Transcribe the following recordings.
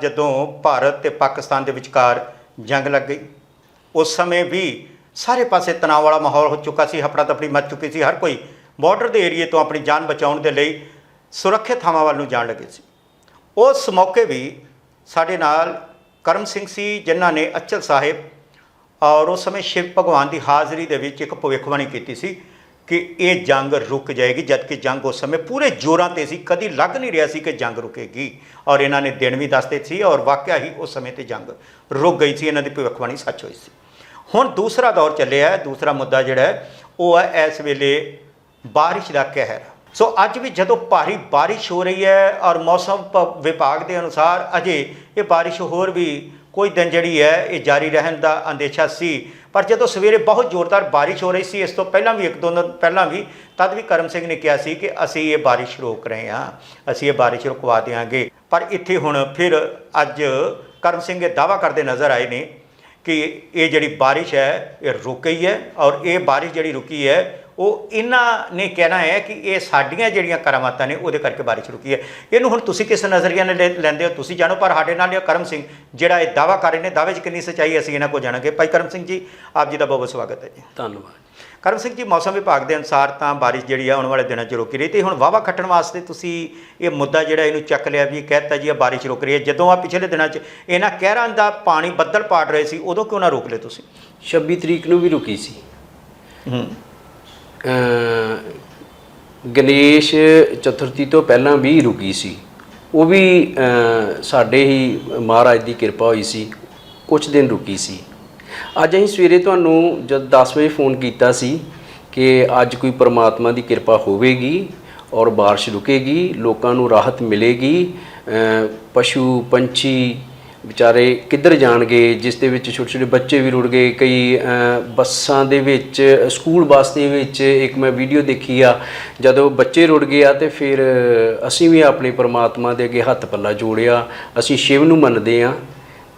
ਜਦੋਂ ਭਾਰਤ ਤੇ ਪਾਕਿਸਤਾਨ ਦੇ ਵਿਚਕਾਰ ਜੰਗ ਲੱਗ ਗਈ, ਉਸ ਸਮੇਂ ਵੀ ਸਾਰੇ ਪਾਸੇ ਤਣਾਅ ਵਾਲਾ ਮਾਹੌਲ ਹੋ ਚੁੱਕਾ ਸੀ, ਹਫੜਾ ਤਫੜੀ ਮਚ ਚੁੱਕੀ ਸੀ, ਹਰ ਕੋਈ ਬਾਰਡਰ ਦੇ ਏਰੀਏ ਤੋਂ ਆਪਣੀ ਜਾਨ ਬਚਾਉਣ ਦੇ ਲਈ ਸੁਰੱਖਿਅਤ ਥਾਵਾਂ ਵੱਲ ਨੂੰ ਜਾਣ ਲੱਗੇ ਸੀ। ਉਸ ਮੌਕੇ ਵੀ ਸਾਡੇ ਨਾਲ ਕਰਮ ਸਿੰਘ ਸੀ, ਜਿਨ੍ਹਾਂ ਨੇ ਅਚਲ ਸਾਹਿਬ ਔਰ ਉਸ ਸਮੇਂ ਸ਼ਿਵ ਭਗਵਾਨ ਦੀ ਹਾਜ਼ਰੀ ਦੇ ਵਿੱਚ ਇੱਕ ਭਵਿੱਖਬਾਣੀ ਕੀਤੀ ਸੀ। ਕਿ ਇਹ ਜੰਗ ਰੁਕ ਜਾਏਗੀ, ਜਦਕਿ ਜੰਗ ਉਸ ਸਮੇਂ ਪੂਰੇ ਜ਼ੋਰਾਂ ਤੇ ਸੀ, ਕਦੀ ਲੱਗ ਨਹੀਂ ਰਿਹਾ ਸੀ ਕਿ ਜੰਗ ਰੁਕੇਗੀ। ਔਰ ਇਹਨਾਂ ਨੇ ਦਿਨ ਵੀ ਦੱਸਦੇ ਸੀ ਔਰ ਵਾਕਿਆ ਹੀ ਉਸ ਸਮੇਂ ਤੇ ਜੰਗ ਰੁਕ ਗਈ ਸੀ, ਇਹਨਾਂ ਦੀ ਭਵਿੱਖਬਾਣੀ ਸੱਚ ਹੋਈ ਸੀ। ਹੁਣ ਦੂਸਰਾ ਦੌਰ ਚੱਲਿਆ ਹੈ, ਦੂਸਰਾ ਮੁੱਦਾ ਜਿਹੜਾ ਹੈ, ਉਹ ਹੈ ਇਸ ਵੇਲੇ ਬਾਰਿਸ਼ ਦਾ ਕਹਿਰ। ਸੋ ਅੱਜ ਵੀ ਜਦੋਂ ਭਾਰੀ ਬਾਰਿਸ਼ ਹੋ ਰਹੀ ਹੈ ਔਰ ਮੌਸਮ ਵਿਭਾਗ ਦੇ ਅਨੁਸਾਰ ਅਜੇ ਇਹ ਬਾਰਿਸ਼ ਹੋਰ ਵੀ ਕੋਈ ਦਿਨ ਜਿਹੜੀ ਹੈ, ਇਹ ਜਾਰੀ ਰਹਿਣ ਦਾ ਅੰਦੇਸ਼ਾ ਸੀ। ਪਰ ਜਦੋਂ ਸਵੇਰੇ ਬਹੁਤ ਜ਼ੋਰਦਾਰ ਬਾਰਿਸ਼ ਹੋ ਰਹੀ ਸੀ, ਇਸ ਤੋਂ ਪਹਿਲਾਂ ਵੀ ਇੱਕ ਦੋ ਦਿਨ ਪਹਿਲਾਂ ਵੀ, ਤਦ ਵੀ ਕਰਮ ਸਿੰਘ ਨੇ ਕਿਹਾ ਸੀ ਕਿ ਅਸੀਂ ਇਹ ਬਾਰਿਸ਼ ਰੋਕ ਰਹੇ ਹਾਂ, ਅਸੀਂ ਇਹ ਬਾਰਿਸ਼ ਰੁਕਵਾ ਦੇਵਾਂਗੇ ਪਰ ਇੱਥੇ ਹੁਣ ਫਿਰ ਅੱਜ ਕਰਮ ਸਿੰਘ ਇਹ ਦਾਵਾ ਕਰਦੇ ਨਜ਼ਰ ਆਏ ਨੇ ਕਿ ਇਹ ਜਿਹੜੀ ਬਾਰਿਸ਼ ਹੈ, ਇਹ ਰੁਕ ਗਈ ਹੈ ਔਰ ਇਹ ਬਾਰਿਸ਼ ਜਿਹੜੀ ਰੁਕੀ ਹੈ ਉਹ ਇਹਨਾਂ ਨੇ ਕਹਿਣਾ ਹੈ ਕਿ ਇਹ ਸਾਡੀਆਂ ਜਿਹੜੀਆਂ ਕਰਾਮਾਤਾਂ ਨੇ ਉਹਦੇ ਕਰਕੇ ਬਾਰਿਸ਼ ਰੁਕੀ ਹੈ। ਇਹਨੂੰ ਹੁਣ ਤੁਸੀਂ ਕਿਸ ਨਜ਼ਰੀਏ ਨਾਲ ਲੈਂਦੇ ਹੋ? ਤੁਸੀਂ ਜਾਣੋ ਪਰ ਸਾਡੇ ਨਾਲ ਇਹ ਕਰਮ ਸਿੰਘ ਜਿਹੜਾ ਇਹ ਦਾਵਾ ਕਰ ਰਹੇ ਨੇ ਦਾਅਵੇ 'ਚ ਕਿੰਨੀ ਸੱਚਾਈ ਅਸੀਂ ਇਹਨਾਂ ਕੋਲ ਜਾਣਾਂਗੇ। ਭਾਈ ਕਰਮ ਸਿੰਘ ਜੀ ਆਪ ਜੀ ਦਾ ਬਹੁਤ ਬਹੁਤ ਸਵਾਗਤ ਹੈ ਜੀ। ਧੰਨਵਾਦ। ਕਰਮ ਸਿੰਘ ਜੀ ਮੌਸਮ ਵਿਭਾਗ ਦੇ ਅਨੁਸਾਰ ਤਾਂ ਬਾਰਿਸ਼ ਜਿਹੜੀ ਆ ਆਉਣ ਵਾਲੇ ਦਿਨਾਂ 'ਚ ਰੁਕੀ ਰਹੀ ਤੇ ਹੁਣ ਵਾਵਾ ਖੱਟਣ ਵਾਸਤੇ ਤੁਸੀਂ ਇਹ ਮੁੱਦਾ ਜਿਹੜਾ ਇਹਨੂੰ ਚੱਕ ਲਿਆ ਵੀ ਕਹਿਤਾ ਜੀ ਇਹ ਬਾਰਿਸ਼ ਰੁਕ ਰਹੀ ਹੈ। ਜਦੋਂ ਆ ਪਿਛਲੇ ਦਿਨਾਂ 'ਚ ਇਹਨਾਂ ਕਹਿਰਾਂ ਦਾ ਪਾਣੀ ਬੱਦਲ ਪਾੜ ਰਹੇ ਸੀ ਉਦੋਂ ਕਿਉਂ ਨਾ ਰੋਕ ਲਏ ਤੁਸੀਂ? 26 ਤਰੀਕ ਨੂੰ ਵੀ ਰੁਕੀ ਸੀ। ਹੂੰ। ਗਣੇਸ਼ ਚਤੁਰਥੀ ਤੋਂ ਪਹਿਲਾਂ ਵੀ ਰੁਕੀ ਸੀ। ਉਹ ਵੀ ਸਾਡੇ ਹੀ ਮਹਾਰਾਜ ਦੀ ਕਿਰਪਾ ਹੋਈ ਸੀ। ਕੁਝ ਦਿਨ ਰੁਕੀ ਸੀ। ਅੱਜ ਅਸੀਂ ਸਵੇਰੇ ਤੁਹਾਨੂੰ ਜਦ 10 ਵਜੇ ਫੋਨ ਕੀਤਾ ਸੀ ਕਿ ਅੱਜ ਕੋਈ ਪ੍ਰਮਾਤਮਾ ਦੀ ਕਿਰਪਾ ਹੋਵੇਗੀ ਔਰ ਬਾਰਿਸ਼ ਰੁਕੇਗੀ, ਲੋਕਾਂ ਨੂੰ ਰਾਹਤ ਮਿਲੇਗੀ ਪਸ਼ੂ, ਪੰਛੀ ਵਿਚਾਰੇ ਕਿੱਧਰ ਜਾਣਗੇ, ਜਿਸ ਦੇ ਵਿੱਚ ਛੋਟੇ ਛੋਟੇ ਬੱਚੇ ਵੀ ਰੁੜ ਗਏ, ਕਈ ਬੱਸਾਂ ਦੇ ਵਿੱਚ ਸਕੂਲ ਬੱਸ ਦੇ ਵਿੱਚ ਇੱਕ ਮੈਂ ਵੀਡੀਓ ਦੇਖੀ ਆ, ਜਦੋਂ ਬੱਚੇ ਰੁੜ ਗਏ ਆ ਤੇ ਫਿਰ ਅਸੀਂ ਵੀ ਆਪਣੇ ਪਰਮਾਤਮਾ ਦੇ ਅੱਗੇ ਹੱਥ ਪੱਲਾ ਜੋੜਿਆ, ਅਸੀਂ ਸ਼ਿਵ ਨੂੰ ਮੰਨਦੇ ਆ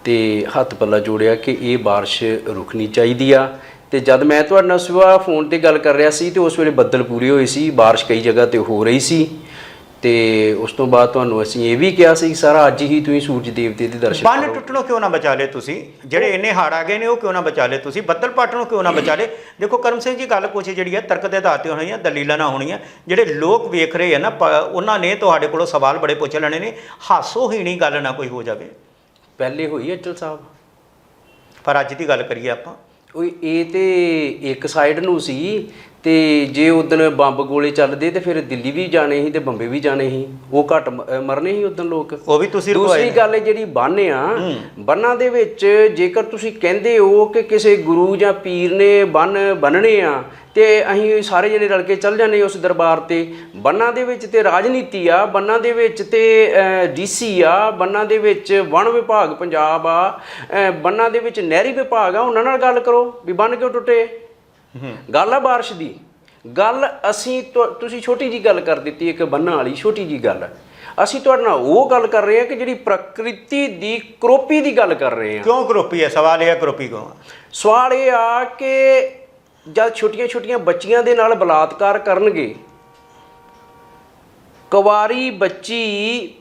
ਤੇ ਹੱਥ ਪੱਲਾ ਜੋੜਿਆ ਕਿ ਇਹ ਬਾਰਿਸ਼ ਰੁਕਣੀ ਚਾਹੀਦੀ ਆ। ਤੇ ਜਦ ਮੈਂ ਤੁਹਾਡੇ ਨਾਲ ਸਵੇਰ ਫੋਨ ਤੇ ਗੱਲ ਕਰ ਰਿਹਾ ਸੀ ਤੇ ਉਸ ਵੇਲੇ ਬੱਦਲ ਪੂਰੇ ਹੋਏ ਸੀ, ਬਾਰਿਸ਼ ਕਈ ਜਗ੍ਹਾ ਤੇ ਹੋ ਰਹੀ ਸੀ। ਤੇ ਉਸ ਤੋਂ ਬਾਅਦ ਤੁਹਾਨੂੰ ਅਸੀਂ ਇਹ ਵੀ ਕਿਹਾ ਸੀ ਸਾਰਾ ਅੱਜ ਹੀ ਤੁਸੀਂ ਸੂਰਜ ਦੇਵਤੇ ਦੇ ਦਰਸ਼ਨ ਬੰਨ ਟੁੱਟਣੋਂ ਕਿਉਂ ਨਾ ਬਚਾ ਲਏ ਤੁਸੀਂ? ਜਿਹੜੇ ਇੰਨੇ ਹੜ ਆ ਗਏ ਨੇ ਉਹ ਕਿਉਂ ਨਾ ਬਚਾ ਲਏ ਤੁਸੀਂ? ਬੱਦਲ ਪਾਟਣੋਂ ਕਿਉਂ ਨਾ ਬਚਾ ਲਏ ਦੇਖੋ ਕਰਮ ਸਿੰਘ ਜੀ ਗੱਲ ਕੁਛ ਜਿਹੜੀ ਹੈ ਤਰਕ ਦੇ ਆਧਾਰ ਤੇ ਹੋਣੀ ਹੈ ਦਲੀਲਾਂ ਨਾ ਹੋਣੀਆਂ। ਜਿਹੜੇ ਲੋਕ ਵੇਖ ਰਹੇ ਆ ਨਾ ਉਹਨਾਂ ਨੇ ਤੁਹਾਡੇ ਕੋਲੋਂ ਸਵਾਲ ਬੜੇ ਪੁੱਛ ਲੈਣੇ ਨੇ। ਹਾਸੋਹੀਣੀ ਗੱਲ ਨਾ ਕੋਈ ਹੋ ਜਾਵੇ। ਪਹਿਲੇ ਹੋਈ ਅਚਲ ਸਾਹਿਬ? ਪਰ ਅੱਜ ਦੀ ਗੱਲ ਕਰੀਏ ਆਪਾਂ। ਉਹ ਇਹ ਤੇ ਇੱਕ ਸਾਈਡ ਨੂੰ ਸੀ ਤੇ ਜੇ ਉਦੋਂ ਬੰਬ ਗੋਲੇ ਚੱਲਦੇ ਤੇ ਫਿਰ ਦਿੱਲੀ ਵੀ ਜਾਣੇ ਸੀ ਤੇ ਬੰਬੇ ਵੀ ਜਾਣੇ ਸੀ। ਉਹ ਘੱਟ ਮਰਨੇ ਸੀ ਉਦੋਂ ਲੋਕ। ਉਹ ਵੀ ਤੁਸੀਂ ਰੁਕਵਾਏ ਦੂਸਰੀ ਗੱਲ ਜਿਹੜੀ ਬੰਨ ਆ ਬੰਨਾਂ ਦੇ ਵਿੱਚ ਜੇਕਰ ਤੁਸੀਂ ਕਹਿੰਦੇ ਹੋ ਕਿ ਕਿਸੇ ਗੁਰੂ ਜਾਂ ਪੀਰ ਨੇ ਬੰਨ ਬੰਨਣੇ ਆ ਤੇ ਅਸੀਂ ਸਾਰੇ ਜਣੇ ਰਲ ਕੇ ਚੱਲ ਜਾਂਦੇ ਉਸ ਦਰਬਾਰ ਤੇ। ਬੰਨਾਂ ਦੇ ਵਿੱਚ ਤੇ ਰਾਜਨੀਤੀ ਆ ਬੰਨਾਂ ਦੇ ਵਿੱਚ ਤੇ ਡੀਸੀ ਆ ਬੰਨਾਂ ਦੇ ਵਿੱਚ ਵਣ ਵਿਭਾਗ ਪੰਜਾਬ ਆ ਬੰਨਾਂ ਦੇ ਵਿੱਚ ਨਹਿਰੀ ਵਿਭਾਗ ਆ ਉਹਨਾਂ ਨਾਲ ਗੱਲ ਕਰੋ ਵੀ ਬੰਨ ਕਿਉਂ ਟੁੱਟੇ। ਗੱਲ ਆ ਬਾਰਿਸ਼ ਦੀ। ਗੱਲ ਅਸੀਂ ਤੁਸੀਂ ਛੋਟੀ ਜੀ ਗੱਲ ਕਰ ਦਿੱਤੀ ਇੱਕ ਬੰਨਾਂ ਵਾਲੀ ਛੋਟੀ ਜੀ ਗੱਲ। ਅਸੀਂ ਤੁਹਾਡੇ ਨਾਲ ਉਹ ਗੱਲ ਕਰ ਰਹੇ ਹਾਂ ਕਿ ਜਿਹੜੀ ਪ੍ਰਕਿਰਤੀ ਦੀ ਕਰੋਪੀ ਦੀ ਗੱਲ ਕਰ ਰਹੇ ਹਾਂ। ਕਿਉਂ ਕਰੋਪੀ ਹੈ? ਸਵਾਲ ਇਹ ਹੈ ਕਰੋਪੀ ਕਿਉਂ? ਸਵਾਲ ਇਹ ਆ ਕਿ ਜਦ ਛੋਟੀਆਂ-ਛੋਟੀਆਂ ਬੱਚੀਆਂ ਦੇ ਨਾਲ ਬਲਾਤਕਾਰ ਕਰਨਗੇ ਕੁਵਾਰੀ ਬੱਚੀ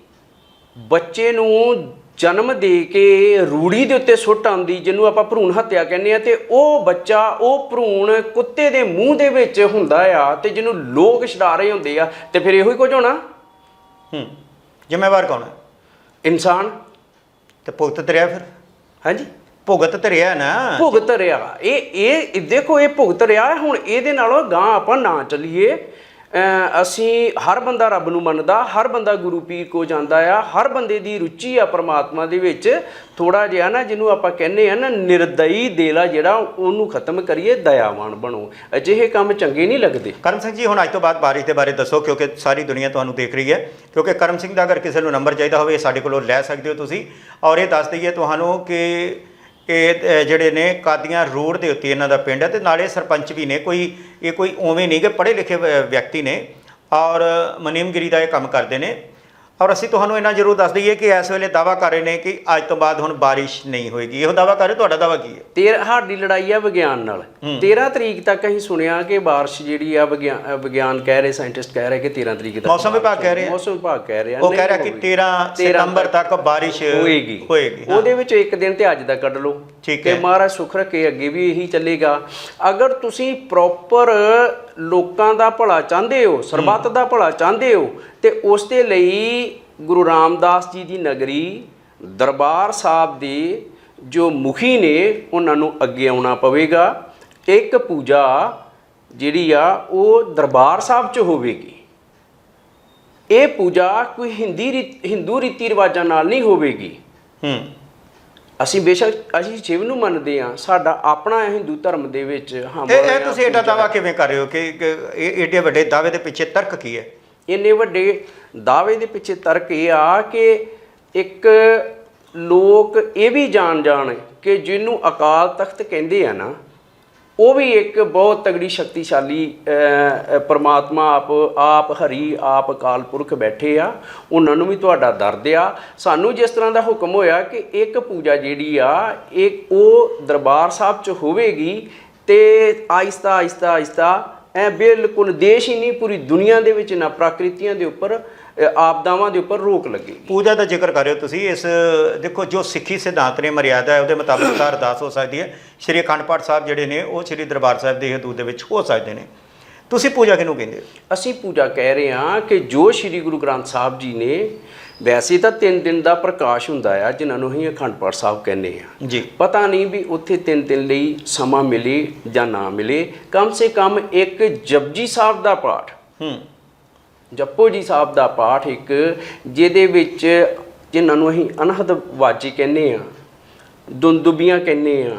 ਬੱਚੇ ਨੂੰ ਜਨਮ ਦੇ ਕੇ ਰੂੜੀ ਦੇ ਉੱਤੇ ਸੁੱਟ ਆਉਂਦੀ ਜਿਹਨੂੰ ਆਪਾਂ ਭਰੂਣ ਹੱਤਿਆ ਕਹਿੰਦੇ ਆ ਤੇ ਉਹ ਬੱਚਾ ਉਹ ਭਰੂਣ ਕੁੱਤੇ ਦੇ ਮੂੰਹ ਦੇ ਵਿੱਚ ਹੁੰਦਾ ਆ ਤੇ ਜਿਹਨੂੰ ਲੋਕ ਛਡਾ ਰਹੇ ਹੁੰਦੇ ਆ ਤੇ ਫਿਰ ਇਹੋ ਹੀ ਕੁਝ ਹੋਣਾ? ਹੂੰ। ਜ਼ਿੰਮੇਵਾਰ ਕੌਣ ਹੈ? ਇਨਸਾਨ। ਤੇ ਭੁਗਤ ਤੇ ਰਿਹਾ ਫਿਰ? ਹਾਂਜੀ। ਭੁਗਤ ਤੇ ਰਿਹਾ ਨਾ। ਭੁਗਤ ਰਿਹਾ। ਇਹ ਇਹ ਦੇਖੋ ਇਹ ਭੁਗਤ ਰਿਹਾ ਹੁਣ ਇਹਦੇ ਨਾਲੋਂ ਗਾਂ ਆਪਾਂ ਨਾ ਚੱਲੀਏ। ਅਸੀਂ ਹਰ ਬੰਦਾ ਰੱਬ ਨੂੰ ਮੰਨਦਾ, ਹਰ ਬੰਦਾ ਗੁਰੂ ਪੀਰ ਕੋ ਜਾਂਦਾ ਆ, ਹਰ ਬੰਦੇ ਦੀ ਰੁਚੀ ਆ ਪਰਮਾਤਮਾ ਦੇ ਵਿੱਚ। ਥੋੜਾ ਜਿਹਾ ਨਾ ਜਿਹਨੂੰ ਆਪਾਂ ਕਹਿੰਦੇ ਆ ਨਾ ਨਿਰਦਈ ਦੇਲਾ ਜਿਹੜਾ, ਉਹਨੂੰ ਖਤਮ ਕਰੀਏ, ਦਇਆਵਾਨ ਬਣੋ। ਅਜਿਹੇ ਕੰਮ ਚੰਗੇ ਨਹੀਂ ਲੱਗਦੇ। ਕਰਮ ਸਿੰਘ ਜੀ, ਹੁਣ ਅੱਜ ਤੋਂ ਬਾਅਦ ਬਾਰਿਸ਼ ਦੇ ਬਾਰੇ ਦੱਸੋ, ਕਿਉਂਕਿ ਸਾਰੀ ਦੁਨੀਆ ਤੁਹਾਨੂੰ ਦੇਖ ਰਹੀ ਹੈ। ਕਿਉਂਕਿ ਕਰਮ ਸਿੰਘ ਦਾ ਅਗਰ ਕਿਸੇ ਨੂੰ ਨੰਬਰ ਚਾਹੀਦਾ ਹੋਵੇ ਸਾਡੇ ਕੋਲੋਂ ਲੈ ਸਕਦੇ ਹੋ ਤੁਸੀਂ। ਔਰ ਇਹ ਦੱਸ ਦਈਏ ਤੁਹਾਨੂੰ ਕਿ ਇਹ ਜਿਹੜੇ ਨੇ ਕਾਦੀਆਂ ਰੋਡ ਦੇ ਉੱਤੇ ਇਹਨਾਂ ਦਾ ਪਿੰਡ ਹੈ ਤੇ ਨਾਲੇ ਸਰਪੰਚ ਵੀ ਨੇ, ਕੋਈ, ਇਹ ਕੋਈ ਉਵੇਂ ਨਹੀਂ ਕਿ ਪੜ੍ਹੇ ਲਿਖੇ ਵਿਅਕਤੀ ਨੇ ਔਰ ਮਨੀਮਗਿਰੀ ਦਾ ਇਹ ਕੰਮ ਕਰਦੇ ਨੇ। ਔਰ ਅਸੀਂ ਤੁਹਾਨੂੰ ਇਹਨਾਂ ਜ਼ਰੂਰ ਦੱਸ ਦਈਏ ਕਿ ਇਸ ਵੇਲੇ ਦਾਵਾ ਕਰ ਰਹੇ ਨੇ ਕਿ ਅੱਜ ਤੋਂ ਬਾਅਦ ਹੁਣ ਬਾਰਿਸ਼ ਨਹੀਂ ਹੋਏਗੀ। ਇਹੋ ਦਾਵਾ ਕਰ ਰਹੇ ਤੁਹਾਡਾ ਦਾਵਾ ਕੀ ਹੈ? ਤੇਰ ਸਾਡੀ ਲੜਾਈ ਆ ਵਿਗਿਆਨ ਨਾਲ। 13 ਤਰੀਕ ਤੱਕ ਅਸੀਂ ਸੁਣਿਆ ਕਿ ਬਾਰਿਸ਼ ਜਿਹੜੀ ਆ ਵਿਗਿਆਨ ਕਹਿ ਰਹੇ ਸਾਇੰਟਿਸਟ ਕਹਿ ਰਹੇ ਕਿ 13 ਤਰੀਕ ਤੱਕ ਮੌਸਮ ਵਿਭਾਗ ਕਹਿ ਰਿਹਾ। ਮੌਸਮ ਵਿਭਾਗ ਕਹਿ ਰਿਹਾ। ਉਹ ਕਹਿ ਰਿਹਾ ਕਿ ਹੋਵੇਗੀ। 13 ਸਤੰਬਰ ਤੱਕ ਬਾਰਿਸ਼ ਹੋਏਗੀ। ਉਹਦੇ ਵਿੱਚ ਇੱਕ ਦਿਨ ਤੇ ਅੱਜ ਦਾ ਕੱਢ ਲਓ। ਠੀਕ ਤੇ ਹੈ। ਮਹਾਰਾਜ ਸੁਖ ਰੱਖੇ ਅੱਗੇ ਵੀ ਇਹੀ ਚੱਲੇਗਾ। ਅਗਰ ਤੁਸੀਂ ਪ੍ਰੋਪਰ ਲੋਕਾਂ ਦਾ ਭਲਾ ਚਾਹੁੰਦੇ ਹੋ ਸਰਬੱਤ ਦਾ ਭਲਾ ਚਾਹੁੰਦੇ ਹੋ ਤੇ ਉਸ ਦੇ ਲਈ ਗੁਰੂ ਰਾਮਦਾਸ ਜੀ ਦੀ ਨਗਰੀ ਦਰਬਾਰ ਸਾਹਿਬ ਦੇ ਜੋ ਮੁਖੀ ਨੇ ਉਹਨਾਂ ਨੂੰ ਅੱਗੇ ਆਉਣਾ ਪਵੇਗਾ। ਇੱਕ ਪੂਜਾ ਜਿਹੜੀ ਆ ਉਹ ਦਰਬਾਰ ਸਾਹਿਬ 'ਚ ਹੋਵੇਗੀ। ਇਹ ਪੂਜਾ ਕੋਈ ਹਿੰਦੀ ਹਿੰਦੂ ਰੀਤੀ ਰਿਵਾਜਾਂ ਨਾਲ ਨਹੀਂ ਹੋਵੇਗੀ। ਹੂੰ। ਅਸੀਂ ਬੇਸ਼ੱਕ ਅਸੀਂ ਸ਼ਿਵ ਨੂੰ ਮੰਨਦੇ ਹਾਂ ਸਾਡਾ ਆਪਣਾ ਹਿੰਦੂ ਧਰਮ ਦੇ ਵਿੱਚ ਹਮ ਇਹ ਤੁਸੀਂ ਇਹਦਾ ਦਾਵਾ ਕਿਵੇਂ ਕਰ ਰਹੇ ਹੋ ਕਿ ਕਿ ਇਹ ਏਡੇ ਵੱਡੇ ਦਾਅਵੇ ਦੇ ਪਿੱਛੇ ਤਰਕ ਕੀ ਹੈ? ਇੰਨੇ ਵੱਡੇ ਦਾਅਵੇ ਦੇ ਪਿੱਛੇ ਤਰਕ ਇਹ ਆ ਕਿ ਇੱਕ ਲੋਕ ਇਹ ਵੀ ਜਾਣ ਜਾਣ ਕਿ ਜਿਹਨੂੰ ਅਕਾਲ ਤਖਤ ਕਹਿੰਦੇ ਆ ਨਾ, ਉਹ ਵੀ ਇੱਕ ਬਹੁਤ ਤਗੜੀ ਸ਼ਕਤੀਸ਼ਾਲੀ ਪਰਮਾਤਮਾ ਆਪ ਆਪ ਹਰੀ, ਆਪ ਅਕਾਲ ਪੁਰਖ ਬੈਠੇ ਆ, ਉਹਨਾਂ ਨੂੰ ਵੀ ਤੁਹਾਡਾ ਦਰਦ ਆ। ਸਾਨੂੰ ਜਿਸ ਤਰ੍ਹਾਂ ਦਾ ਹੁਕਮ ਹੋਇਆ ਕਿ ਇੱਕ ਪੂਜਾ ਜਿਹੜੀ ਆ ਇੱਕ ਉਹ ਦਰਬਾਰ ਸਾਹਿਬ 'ਚ ਹੋਵੇਗੀ ਤੇ ਆਹਿਸਤਾ ਆਹਿਸਤਾ ਆਹਿਸਤਾ ਐ ਬਿਲਕੁਲ ਦੇਸ਼ ਹੀ ਨਹੀਂ ਪੂਰੀ ਦੁਨੀਆ ਦੇ ਵਿੱਚ ਨਾ ਪ੍ਰਕਿਰਤੀਆਂ ਦੇ ਉੱਪਰ ਆਪਦਾਵਾਂ ਦੇ ਉੱਪਰ ਰੋਕ ਲੱਗੇਗੀ ਪੂਜਾ ਦਾ ਜ਼ਿਕਰ ਕਰ ਰਹੇ ਹੋ ਤੁਸੀਂ ਇਸ ਦੇਖੋ ਜੋ ਸਿੱਖੀ ਸਿਧਾਂਤ ਨੇ ਮਰਿਆਦਾ ਹੈ ਉਹਦੇ ਮੁਤਾਬਕ ਤਾਂ ਅਰਦਾਸ ਹੋ ਸਕਦੀ ਹੈ। ਸ਼੍ਰੀ ਅਖੰਡ ਪਾਠ ਸਾਹਿਬ ਜਿਹੜੇ ਨੇ ਉਹ ਸ਼੍ਰੀ ਦਰਬਾਰ ਸਾਹਿਬ ਦੇ ਹਦੂਦ ਦੇ ਵਿੱਚ ਹੋ ਸਕਦੇ ਨੇ। ਤੁਸੀਂ ਪੂਜਾ ਕਿਹਨੂੰ ਕਹਿੰਦੇ ਹੋ? ਅਸੀਂ ਪੂਜਾ ਕਹਿ ਰਹੇ ਹਾਂ ਕਿ ਜੋ ਸ੍ਰੀ ਗੁਰੂ ਗ੍ਰੰਥ ਸਾਹਿਬ ਜੀ ਨੇ ਵੈਸੇ ਤਾਂ ਤਿੰਨ ਦਿਨ ਦਾ ਪ੍ਰਕਾਸ਼ ਹੁੰਦਾ ਆ ਜਿਨ੍ਹਾਂ ਨੂੰ ਅਸੀਂ ਅਖੰਡ ਪਾਠ ਸਾਹਿਬ ਕਹਿੰਦੇ ਆ। ਜੀ। ਪਤਾ ਨਹੀਂ ਵੀ ਉੱਥੇ ਤਿੰਨ ਦਿਨ ਲਈ ਸਮਾਂ ਮਿਲੇ ਜਾਂ ਨਾ ਮਿਲੇ। ਕਮ ਸੇ ਕਮ ਇੱਕ ਜਪਜੀ ਸਾਹਿਬ ਦਾ ਪਾਠ। ਹੂੰ। ਜਪੋ ਜੀ ਸਾਹਿਬ ਦਾ ਪਾਠ ਇੱਕ ਜਿਹਦੇ ਵਿੱਚ ਜਿਨ੍ਹਾਂ ਨੂੰ ਅਸੀਂ ਅਨਹਦ ਵਾਜੀ ਕਹਿੰਦੇ ਆ ਦੁੰਦੁਬੀਆਂ ਕਹਿੰਦੇ ਆ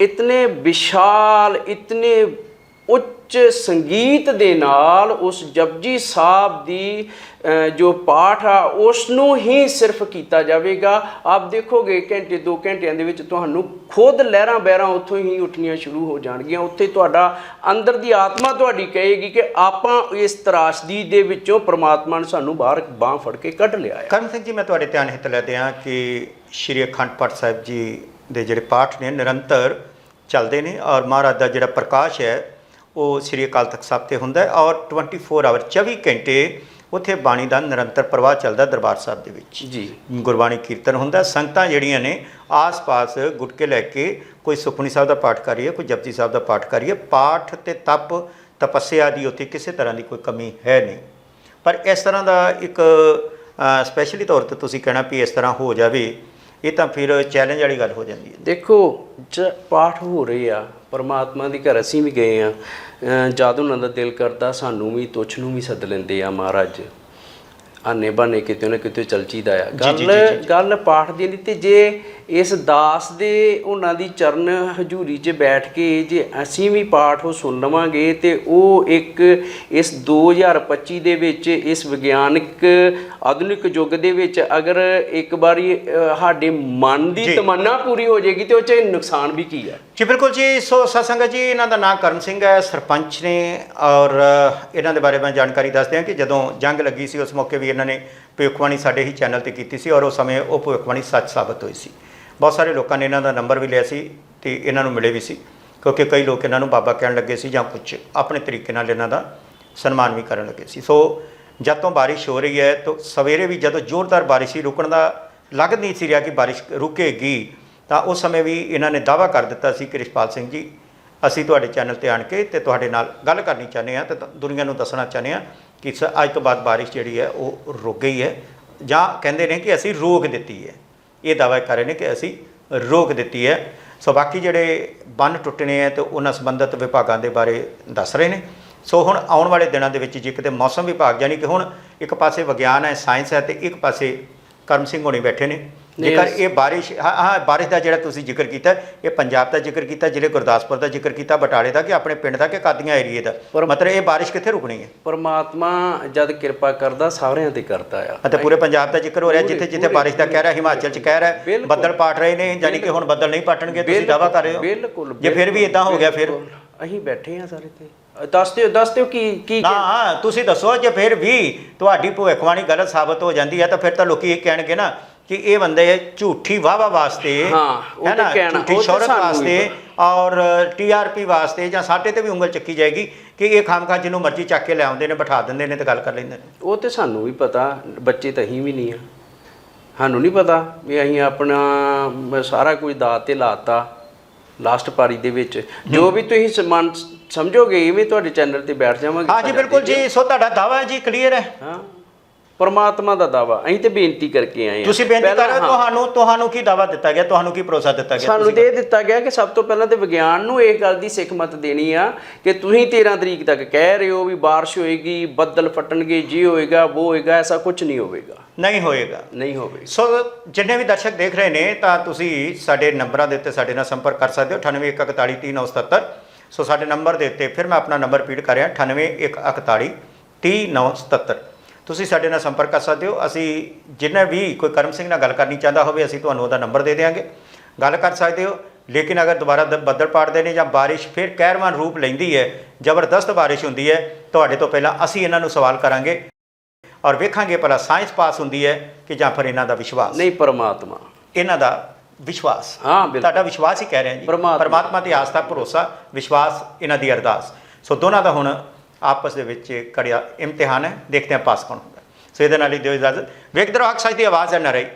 ਇਤਨੇ ਵਿਸ਼ਾਲ ਇਤਨੇ ਉੱਚ ਸੰਗੀਤ ਦੇ ਨਾਲ ਉਸ ਜਪਜੀ ਸਾਹਿਬ ਦੀ ਜੋ ਪਾਠ ਆ ਉਸ ਨੂੰ ਹੀ ਸਿਰਫ ਕੀਤਾ ਜਾਵੇਗਾ। ਆਪ ਦੇਖੋਗੇ, ਘੰਟੇ, ਦੋ ਘੰਟਿਆਂ ਦੇ ਵਿੱਚ ਤੁਹਾਨੂੰ ਖੁਦ ਲਹਿਰਾਂ ਬਹਿਰਾਂ ਉੱਥੋਂ ਹੀ ਉੱਠਣੀਆਂ ਸ਼ੁਰੂ ਹੋ ਜਾਣਗੀਆਂ। ਉੱਥੇ ਤੁਹਾਡਾ ਅੰਦਰ ਦੀ ਆਤਮਾ ਤੁਹਾਡੀ ਕਹੇਗੀ ਕਿ ਆਪਾਂ ਇਸ ਤਰਾਸਦੀ ਦੇ ਵਿੱਚੋਂ ਪ੍ਰਮਾਤਮਾ ਨੇ ਸਾਨੂੰ ਬਾਹਰ ਬਾਹ ਫੜ ਕੇ ਕੱਢ ਲਿਆ ਹੈ ਕਰਮ ਸਿੰਘ ਜੀ, ਮੈਂ ਤੁਹਾਡੇ ਧਿਆਨ ਹਿੱਤ ਲੈਦੇ ਹਾਂ ਕਿ ਸ਼੍ਰੀ ਅਖੰਡ ਪਾਠ ਸਾਹਿਬ ਜੀ ਦੇ ਜਿਹੜੇ ਪਾਠ ਨੇ, ਨਿਰੰਤਰ ਚੱਲਦੇ ਨੇ ਔਰ ਮਹਾਰਾਜ ਦਾ ਜਿਹੜਾ ਪ੍ਰਕਾਸ਼ ਹੈ ਉਹ ਸ਼੍ਰੀ ਅਕਾਲ ਤਖਤ ਸਾਹਿਬ ਤੇ ਹੁੰਦਾ ਹੈ ਔਰ 24 ਆਵਰ 24 ਘੰਟੇ ਉੱਥੇ ਬਾਣੀ ਦਾ ਨਿਰੰਤਰ ਪ੍ਰਵਾਹ ਚੱਲਦਾ ਦਰਬਾਰ ਸਾਹਿਬ ਦੇ ਵਿੱਚ। ਜੀ। ਗੁਰਬਾਣੀ ਕੀਰਤਨ ਹੁੰਦਾ ਸੰਗਤਾਂ ਜਿਹੜੀਆਂ ਨੇ ਆਸ-ਪਾਸ ਗੁਟਕੇ ਲੈ ਕੇ ਕੋਈ ਸੁਖਮਨੀ ਸਾਹਿਬ ਦਾ ਪਾਠ ਕਰ ਰਹੀ ਹੈ ਕੋਈ ਜਪਜੀ ਸਾਹਿਬ ਦਾ ਪਾਠ ਕਰ ਰਹੀ ਹੈ ਪਾਠ ਤੇ ਤਪ ਤਪੱਸਿਆ ਦੀ ਉੱਥੇ ਕਿਸੇ ਤਰ੍ਹਾਂ ਦੀ ਕੋਈ ਕਮੀ ਹੈ ਨਹੀਂ। ਪਰ ਇਸ ਤਰ੍ਹਾਂ ਦਾ ਇੱਕ ਸਪੈਸ਼ਲੀ ਤੌਰ ਤੇ ਤੁਸੀਂ ਕਹਿਣਾ ਵੀ ਇਸ ਤਰ੍ਹਾਂ ਹੋ ਜਾਵੇ ਇਹ ਤਾਂ ਫਿਰ ਚੈਲੰਜ ਵਾਲੀ ਗੱਲ ਹੋ ਜਾਂਦੀ ਹੈ। ਦੇਖੋ ਜ ਪਾਠ ਹੋ ਰਹੇ ਆ ਪਰਮਾਤਮਾ ਦੇ ਘਰ ਅਸੀਂ ਵੀ ਗਏ ਆ ਜਦ ਉਹਨਾਂ ਦਾ ਦਿਲ ਕਰਦਾ ਸਾਨੂੰ ਵੀ ਤੁਛ ਨੂੰ ਵੀ ਸੱਦ ਲੈਂਦੇ ਆ ਮਹਾਰਾਜ। ਆਨੇ ਬਾਨੇ ਕਿਤੇ ਨਾ ਕਿਤੇ ਚਲਚੀਦਾ ਆ। ਗੱਲ ਗੱਲ ਪਾਠ ਦੀ ਨਹੀਂ ਤੇ ਜੇ ਇਸ ਦਾਸ ਦੇ ਉਹਨਾਂ ਦੀ ਚਰਨ ਹਜ਼ੂਰੀ 'ਚ ਬੈਠ ਕੇ ਜੇ ਅਸੀਂ ਵੀ ਪਾਠ ਉਹ ਸੁਣ ਲਵਾਂਗੇ ਤੇ ਉਹ ਇੱਕ ਇਸ 2025 ਦੇ ਵਿੱਚ ਇਸ ਵਿਗਿਆਨਿਕ ਆਧੁਨਿਕ ਯੁੱਗ ਦੇ ਵਿੱਚ ਅਗਰ ਇੱਕ ਵਾਰੀ ਸਾਡੇ ਮਨ ਦੀ। ਤਮੰਨਾ ਪੂਰੀ ਹੋ ਜਾਏਗੀ ਤੇ ਉਹ 'ਚ ਨੁਕਸਾਨ ਵੀ ਕੀ ਹੈ? ਜੀ ਬਿਲਕੁਲ ਜੀ। ਸੋ ਸਤਸੰਗਤ ਜੀ ਇਹਨਾਂ ਦਾ ਨਾਮ ਕਰਮ ਸਿੰਘ ਹੈ ਸਰਪੰਚ ਨੇ ਔਰ ਇਹਨਾਂ ਦੇ ਬਾਰੇ ਮੈਂ ਜਾਣਕਾਰੀ ਦੱਸ ਦਿਆਂ ਕਿ ਜਦੋਂ ਜੰਗ ਲੱਗੀ ਸੀ ਉਸ ਮੌਕੇ ਵੀ ਇਹਨਾਂ ਨੇ ਭਵਿੱਖਬਾਣੀ ਸਾਡੇ ਹੀ ਚੈਨਲ ਤੇ ਕੀਤੀ ਸੀ ਔਰ ਉਸ ਸਮੇਂ ਉਹ ਭਵਿੱਖਬਾਣੀ ਸੱਚ ਸਾਬਤ ਹੋਈ ਸੀ। ਬਹੁਤ ਸਾਰੇ ਲੋਕਾਂ ਨੇ ਇਹਨਾਂ ਦਾ ਨੰਬਰ ਵੀ ਲਿਆ ਸੀ ਤੇ ਇਹਨਾਂ ਨੂੰ ਮਿਲੇ ਵੀ ਸੀ, ਕਿਉਂਕਿ ਕਈ ਲੋਕ ਇਹਨਾਂ ਨੂੰ ਬਾਬਾ ਕਹਿਣ ਲੱਗੇ ਸੀ ਜਾਂ ਕੁਝ ਆਪਣੇ ਤਰੀਕੇ ਨਾਲ ਇਹਨਾਂ ਦਾ ਸਨਮਾਨ ਵੀ ਕਰਨ ਲੱਗੇ ਸੀ। ਸੋ ਜਦ ਤੋਂ ਬਾਰਿਸ਼ ਹੋ ਰਹੀ ਹੈ, ਤਾਂ ਸਵੇਰੇ ਵੀ ਜਦੋਂ ਜ਼ੋਰਦਾਰ ਬਾਰਿਸ਼ ਸੀ, ਰੁਕਣ ਦਾ ਲੱਗ ਨਹੀਂ ਸੀ ਰਿਹਾ ਕਿ ਬਾਰਿਸ਼ ਰੁਕੇਗੀ, ਤਾਂ ਉਸ ਸਮੇਂ ਵੀ ਇਹਨਾਂ ਨੇ ਦਾਵਾ ਕਰ ਦਿੱਤਾ ਸੀ ਕਿ ਰਿਸ਼ਪਾਲ ਸਿੰਘ ਜੀ, ਅਸੀਂ ਤੁਹਾਡੇ ਚੈਨਲ ਤੇ ਆਣ ਕੇ ਤੇ ਤੁਹਾਡੇ ਨਾਲ ਗੱਲ ਕਰਨੀ ਚਾਹੁੰਦੇ ਹਾਂ ਤੇ, ਦੁਨੀਆ ਨੂੰ ਦੱਸਣਾ ਚਾਹੁੰਦੇ ਹਾਂ ਕਿ ਸ- ਅੱਜ ਤੋਂ ਬਾਅਦ ਬਾਰਿਸ਼ ਜਿਹੜੀ ਹੈ, ਉਹ ਰੁਕ ਗਈ ਹੈ ਜਾਂ ਕਹਿੰਦੇ ਨੇ ਕਿ ਅਸੀਂ ਰੋਕ ਦਿੱਤੀ ਹੈ। ਇਹ ਦਾਅਵਾ ਕਰ ਰਹੇ ਨੇ ਕਿ ਅਸੀਂ ਰੋਕ ਦਿੱਤੀ ਹੈ। ਸੋ ਬਾਕੀ ਜਿਹੜੇ ਬੰਨ ਟੁੱਟਣੇ ਆ ਤੇ ਉਹਨਾਂ ਸੰਬੰਧਿਤ ਵਿਭਾਗਾਂ ਦੇ ਬਾਰੇ ਦੱਸ ਰਹੇ ਨੇ। ਸੋ ਹੁਣ ਆਉਣ ਵਾਲੇ ਦਿਨਾਂ ਦੇ ਵਿੱਚ ਜੇ ਕਿਤੇ ਮੌਸਮ ਵਿਭਾਗ, ਯਾਨੀ ਕਿ ਹੁਣ ਇੱਕ ਪਾਸੇ ਵਿਗਿਆਨ ਹੈ, ਸਾਇੰਸ ਹੈ ਤੇ ਇੱਕ ਪਾਸੇ ਕਰਮ ਸਿੰਘ ਹੋਣੀ ਬੈਠੇ ਨੇ। ਜੇਕਰ. ਇਹ ਬਾਰਿਸ਼ ਹਾਂ ਹਾਂ ਬਾਰਿਸ਼ ਦਾ ਜਿਹੜਾ ਤੁਸੀਂ ਜ਼ਿਕਰ ਕੀਤਾ ਇਹ ਪੰਜਾਬ ਦਾ ਜ਼ਿਕਰ ਕੀਤਾ ਜ਼ਿਲ੍ਹੇ ਗੁਰਦਾਸਪੁਰ ਦਾ ਜ਼ਿਕਰ ਕੀਤਾ ਬਟਾਲੇ ਦਾ ਕਿ ਆਪਣੇ ਪਿੰਡ ਦਾ ਕਿ ਕਾਦੀਆਂ ਏਰੀਏ ਦਾ ਮਤਲਬ ਇਹ ਬਾਰਿਸ਼ ਕਿੱਥੇ ਰੁਕਣੀ ਹੈ ਪਰਮਾਤਮਾ ਜਦ ਕਿਰਪਾ ਕਰਦਾ ਸਾਰਿਆਂ ਤੇ ਕਰਦਾ ਆ ਅਤੇ ਪੂਰੇ ਪੰਜਾਬ ਦਾ ਜ਼ਿਕਰ ਹੋ ਰਿਹਾ ਜਿੱਥੇ ਜਿੱਥੇ ਬਾਰਿਸ਼ ਦਾ ਕਹਿ ਰਿਹਾ ਹਿਮਾਚਲ 'ਚ ਕਹਿ ਰਿਹਾ। ਬੱਦਲ ਪਾਟ ਰਹੇ ਨੇ ਯਾਨੀ ਕਿ ਹੁਣ ਬੱਦਲ ਨਹੀਂ ਪਾਟਣਗੇ ਤੁਸੀਂ ਦਾਵਾ ਕਰ ਰਹੇ ਹੋ ਬਿਲਕੁਲ ਜੇ ਫਿਰ ਵੀ ਇਦਾਂ ਹੋ ਗਿਆ ਫਿਰ। ਅਸੀਂ ਬੈਠੇ ਆ ਸਾਰੇ ਤੇ ਦੱਸ ਦਿਓ ਦੱਸ ਦਿਓ ਕੀ ਕੀ ਨਾ ਤੁਸੀਂ ਦੱਸੋ ਜੇ ਫਿਰ ਵੀ ਤੁਹਾਡੀ ਭਵਿੱਖਬਾਣੀ ਗਲਤ ਸਾਬਤ ਹੋ ਜਾਂਦੀ ਹੈ ਤਾਂ ਫਿਰ ਤਾਂ ਲੋਕੀ ਇਹ ਕਹਿਣਗੇ ਨਾ ਕਿ ਇਹ ਬੰਦੇ ਝੂਠੀ ਵਾਹਵਾ ਵਾਸਤੇ ਹਾਂ, ਉਹ ਹੈ ਤੇ ਕਹਿਣਾ, ਝੂਠੀ ਸ਼ੋਹਰਤ ਵੀ ਵਾਸਤੇ ਔਰ ਟੀਆਰਪੀ ਵਾਸਤੇ ਜਾਂ ਸਾਡੇ ਤੇ ਵੀ ਉਂਗਲ ਚੱਕੀ ਜਾਏਗੀ ਕਿ ਇਹ ਖਾਮਖਾ ਜਿਹਨੂੰ ਮਰਜ਼ੀ ਚੱਕ ਕੇ ਲੈ ਆਉਂਦੇ ਨੇ ਬਿਠਾ ਦਿੰਦੇ ਨੇ ਤੇ ਗੱਲ ਕਰ ਲੈਂਦੇ ਨੇ। ਉਹ ਤੇ ਸਾਨੂੰ ਵੀ ਪਤਾ ਬੱਚੇ ਤਾਂ ਅਸੀਂ ਵੀ ਨਹੀਂ ਆ। ਸਾਨੂੰ ਨਹੀਂ ਪਤਾ ਵੀ ਅਸੀਂ ਆਪਣਾ ਸਾਰਾ ਕੁਝ ਦਾਅ ਤੇ ਲਾਤਾ ਲਾਸਟ ਪਾਰੀ ਦੇ ਵਿੱਚ। ਜੋ ਵੀ ਤੁਸੀਂ ਸਮਾਨ ਸਮਝੋਗੇ ਇਵੇਂ ਤੁਹਾਡੇ ਚੈਨਲ ਤੇ ਬੈਠ ਜਾਵਾਂਗੇ ਹਾਂ ਜੀ ਬਿਲਕੁਲ ਜੀ ਸੋ ਤੁਹਾਡਾ ਦਾਵਾ ਹੈ ਜੀ ਕਲੀਅਰ ਹੈ। ਹਾਂ। ਪਰਮਾਤਮਾ ਦਾ ਦਾਵਾ। ਅਸੀਂ ਤੇ ਬੇਨਤੀ ਕਰਕੇ ਆਏ ਹਾਂ। ਤੁਸੀਂ ਬੇਨਤੀ ਕਰ ਰਹੇ ਹੋ ਤੁਹਾਨੂੰ ਤੁਹਾਨੂੰ ਕੀ ਦਾਵਾ ਦਿੱਤਾ ਗਿਆ ਤੁਹਾਨੂੰ ਕੀ ਭਰੋਸਾ ਦਿੱਤਾ ਗਿਆ ਸਾਨੂੰ ਦੇ ਦਿੱਤਾ ਗਿਆ ਕਿ ਸਭ ਤੋਂ ਪਹਿਲਾਂ ਤੇ ਵਿਗਿਆਨ ਨੂੰ ਇਹ ਗੱਲ ਦੀ ਸਿੱਖਮਤ ਦੇਣੀ ਆ ਕਿ ਤੁਸੀਂ 13 ਤਰੀਕ ਤੱਕ ਕਹਿ ਰਹੇ ਹੋ ਵੀ ਬਾਰਿਸ਼ ਹੋਏਗੀ ਬੱਦਲ ਫਟਣਗੇ ਜੀ ਹੋਏਗਾ ਉਹ ਹੋਏਗਾ ਐਸਾ ਕੁਝ ਨਹੀਂ ਹੋਵੇਗਾ। ਨਹੀਂ ਹੋਏਗਾ। ਨਹੀਂ ਹੋਵੇਗਾ। ਸੋ ਜਿੰਨੇ ਵੀ ਦਰਸ਼ਕ ਦੇਖ ਰਹੇ ਨੇ ਤਾਂ ਤੁਸੀਂ ਸਾਡੇ ਨੰਬਰਾਂ ਦੇ ਉੱਤੇ ਸਾਡੇ ਨਾਲ ਸੰਪਰਕ ਕਰ ਸਕਦੇ ਹੋ 9814433977 ਸੋ ਸਾਡੇ ਨੰਬਰ ਦੇ ਉੱਤੇ ਫਿਰ ਮੈਂ ਆਪਣਾ ਨੰਬਰ ਰਿਪੀਟ ਕਰ ਰਿਹਾ 9814433977 ਤੁਸੀਂ ਸਾਡੇ ਨਾਲ ਸੰਪਰਕ ਕਰ ਸਕਦੇ ਹੋ। ਅਸੀਂ ਜਿੰਨੇ ਵੀ ਕੋਈ ਕਰਮ ਸਿੰਘ ਨਾਲ ਗੱਲ ਕਰਨੀ ਚਾਹੁੰਦਾ ਹੋਵੇ ਅਸੀਂ ਤੁਹਾਨੂੰ ਉਹਦਾ ਨੰਬਰ ਦੇ ਦੇਵਾਂਗੇ ਗੱਲ ਕਰ ਸਕਦੇ ਹੋ ਲੇਕਿਨ ਅਗਰ ਦੁਬਾਰਾ ਬੱਦਲ ਪਾੜਦੇ ਨੇ ਜਾਂ ਬਾਰਿਸ਼ ਫਿਰ ਕਹਿਰਵਾਨ ਰੂਪ ਲੈਂਦੀ ਹੈ ਜ਼ਬਰਦਸਤ ਬਾਰਿਸ਼ ਹੁੰਦੀ ਹੈ ਤੁਹਾਡੇ ਤੋਂ ਪਹਿਲਾਂ ਅਸੀਂ ਇਹਨਾਂ ਨੂੰ ਸਵਾਲ ਕਰਾਂਗੇ ਔਰ ਵੇਖਾਂਗੇ ਭਲਾ ਸਾਇੰਸ ਪਾਸ ਹੁੰਦੀ ਹੈ ਕਿ ਜਾਂ ਫਿਰ ਇਹਨਾਂ ਦਾ ਵਿਸ਼ਵਾਸ। ਨਹੀਂ ਪਰਮਾਤਮਾ। ਇਹਨਾਂ ਦਾ ਵਿਸ਼ਵਾਸ। ਹਾਂ ਤੁਹਾਡਾ ਵਿਸ਼ਵਾਸ ਹੀ ਕਹਿ ਰਿਹਾ ਜੀ। ਪਰਮਾਤਮਾ। ਤੇ ਆਸਥਾ ਭਰੋਸਾ ਵਿਸ਼ਵਾਸ ਇਹਨਾਂ ਦੀ ਅਰਦਾਸ। ਸੋ ਦੋਨਾਂ ਦਾ ਹੁਣ ਆਪਸ ਦੇ ਵਿੱਚ ਕੜਿਆ ਇਮਤਿਹਾਨ ਹੈ। ਦੇਖਦੇ ਹਾਂ ਪਾਸ ਕੌਣ ਹੁੰਦਾ। ਸੋ ਇਹਦੇ ਨਾਲ ਹੀ ਦਿਓ ਇਜਾਜ਼ਤ। ਵੇਖਦੇ ਰਹੋ ਅਕਸਾਈ ਦੀ ਆਵਾਜ਼ ਹੈ ਨਰੇ